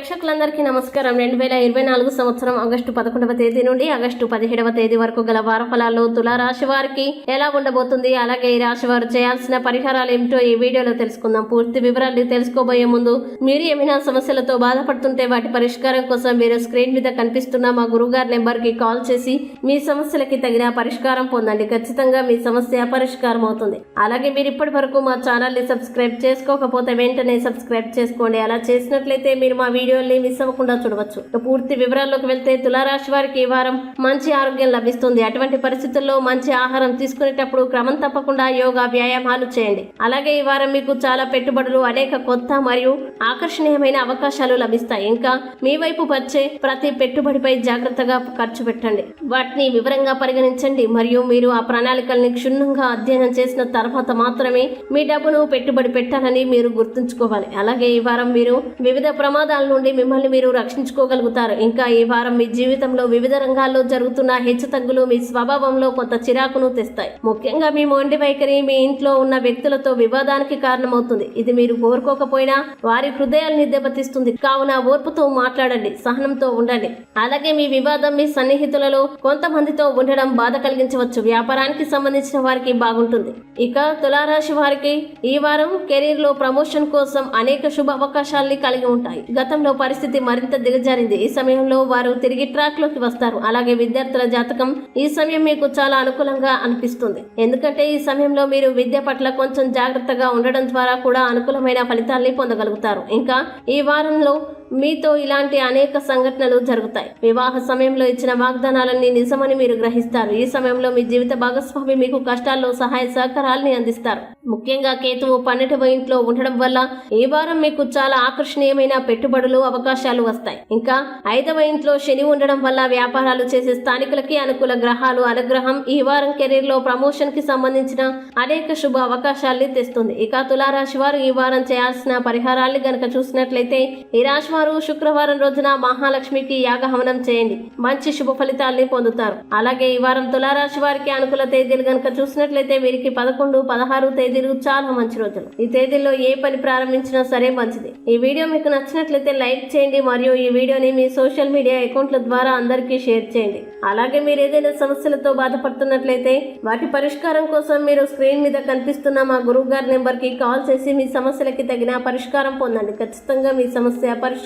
ప్రేక్షకులందరికీ నమస్కారం. రెండు వేల ఇరవై నాలుగు సంవత్సరం ఆగస్టు పదకొండవ తేదీ నుండి ఆగస్టు పదిహేడవ తేదీ వరకు గల వారఫలాల్లో తులారాశి వారికి ఎలా ఉండబోతుంది? అలాగే ఈ రాశి వారు చేయాల్సిన పరిహారాలు ఏమిటో ఈ వీడియోలో తెలుసుకుందాం. పూర్తి వివరాలు తెలుసుకోబోయే ముందు మీరు ఏమైనా సమస్యలతో బాధపడుతుంటే వాటి పరిష్కారం కోసం మీరు స్క్రీన్ మీద కనిపిస్తున్న మా గురువుగారి నెంబర్కి కాల్ చేసి మీ సమస్యలకి తగిన పరిష్కారం పొందండి. ఖచ్చితంగా మీ సమస్య పరిష్కారం అవుతుంది. అలాగే మీరు ఇప్పటి వరకు మా ఛానల్ని సబ్స్క్రైబ్ చేసుకోకపోతే వెంటనే సబ్స్క్రైబ్ చేసుకోండి. అలా చేసినట్లయితే మీరు మా వీడియోల్ని మిస్ అవ్వకుండా చూడవచ్చు. పూర్తి వివరాల్లోకి వెళ్తే తులారాశి వారికి ఈ వారం మంచి ఆరోగ్యం లభిస్తుంది. అటువంటి పరిస్థితుల్లో మంచి ఆహారం తీసుకునేటప్పుడు క్రమం తప్పకుండా యోగా వ్యాయామాలు చేయండి. అలాగే ఈ వారం మీకు చాలా పెట్టుబడులు అనేక కొత్త మరియు ఆకర్షణీయమైన అవకాశాలు లభిస్తాయి. ఇంకా మీ వైపు వచ్చే ప్రతి పెట్టుబడిపై జాగ్రత్తగా ఖర్చు పెట్టండి. వాటిని వివరంగా పరిగణించండి. మరియు మీరు ఆ ప్రణాళికల్ని క్షుణ్ణంగా అధ్యయనం చేసిన తర్వాత మాత్రమే మీ డబ్బును పెట్టుబడి పెట్టాలని మీరు గుర్తుంచుకోవాలి. అలాగే ఈ వారం మీరు వివిధ ప్రమాదాలను నుండి మిమ్మల్ని మీరు రక్షించుకోగలుగుతారు. ఇంకా ఈ వారం మీ జీవితంలో వివిధ రంగాల్లో జరుగుతున్న హెచ్చుతగ్గులు మీ స్వభావంలో కొంత చిరాకును తెస్తాయి. ముఖ్యంగా మీ మొండి వైఖరి మీ ఇంట్లో ఉన్న వ్యక్తులతో వివాదానికి కారణమవుతుంది. ఇది మీరు కోరుకోకపోయినా వారి హృదయాల్ని దెబ్బతీస్తుంది. కావున ఓర్పుతో మాట్లాడండి సహనంతో ఉండండి. అలాగే మీ వివాదం మీ సన్నిహితులలో కొంతమందితో ఉండడం బాధ కలిగించవచ్చు. వ్యాపారానికి సంబంధించిన వారికి బాగుంటుంది. ఇక తులారాశి వారికి ఈ వారం కెరీర్లో ప్రమోషన్ కోసం అనేక శుభ అవకాశాల్ని కలిగి ఉంటాయి. రాష్ట్రంలో పరిస్థితి మరింత దిగజారింది. ఈ సమయంలో వారు తిరిగి ట్రాక్లోకి వస్తారు. అలాగే విద్యార్థుల జాతకం ఈ సమయం మీకు చాలా అనుకూలంగా అనిపిస్తుంది. ఎందుకంటే ఈ సమయంలో మీరు విద్య పట్ల కొంచెం జాగ్రత్తగా ఉండడం ద్వారా కూడా అనుకూలమైన ఫలితాల్ని పొందగలుగుతారు. ఇంకా ఈ వారంలో మీతో ఇలాంటి అనేక సంఘటనలు జరుగుతాయి. వివాహ సమయంలో ఇచ్చిన వాగ్దానాలన్నీ నిజమని మీరు గ్రహిస్తారు. ఈ సమయంలో మీ జీవిత భాగస్వామి మీకు కష్టాల్లో సహాయ సహకారాలని అందిస్తారు. ముఖ్యంగా కేతువు పన్నెండవ ఇంట్లో ఉండడం వల్ల ఈ వారం మీకు చాలా ఆకర్షణీయమైన పెట్టుబడులు అవకాశాలు వస్తాయి. ఇంకా ఐదవ ఇంట్లో శని ఉండడం వల్ల వ్యాపారాలు చేసే స్థానికులకి అనుకూల గ్రహాలు అనుగ్రహం ఈ వారం కెరీర్లో ప్రమోషన్కి సంబంధించిన అనేక శుభ అవకాశాల్ని తెస్తుంది. ఇక తులారాశి వారు ఈ వారం చేయాల్సిన పరిహారాల్ని గనక చూసినట్లయితే ఈ రాశి వారు శుక్రవారం రోజున మహాలక్ష్మికి యాగహవనం చేయండి. మంచి శుభ ఫలితాల్ని పొందుతారు. అలాగే ఈ వారం తులారాశి వారికి అనుకూల తేదీలు గనక చూసినట్లయితే వీరికి పదకొండు పదహారు తేదీలు చాలా మంచి రోజులు. ఈ తేదీల్లో ఏ పని ప్రారంభించినా సరే మంచిది. ఈ వీడియో మీకు నచ్చినట్లయితే లైక్ చేయండి మరియు ఈ వీడియోని మీ సోషల్ మీడియా అకౌంట్ల ద్వారా అందరికీ షేర్ చేయండి. అలాగే మీరు ఏదైనా సమస్యలతో బాధపడుతున్నట్లయితే వాటి పరిష్కారం కోసం మీరు స్క్రీన్ మీద కనిపిస్తున్న మా గురువు గారి నెంబర్కి కాల్ చేసి మీ సమస్యలకి తగిన పరిష్కారం పొందండి. ఖచ్చితంగా మీ సమస్య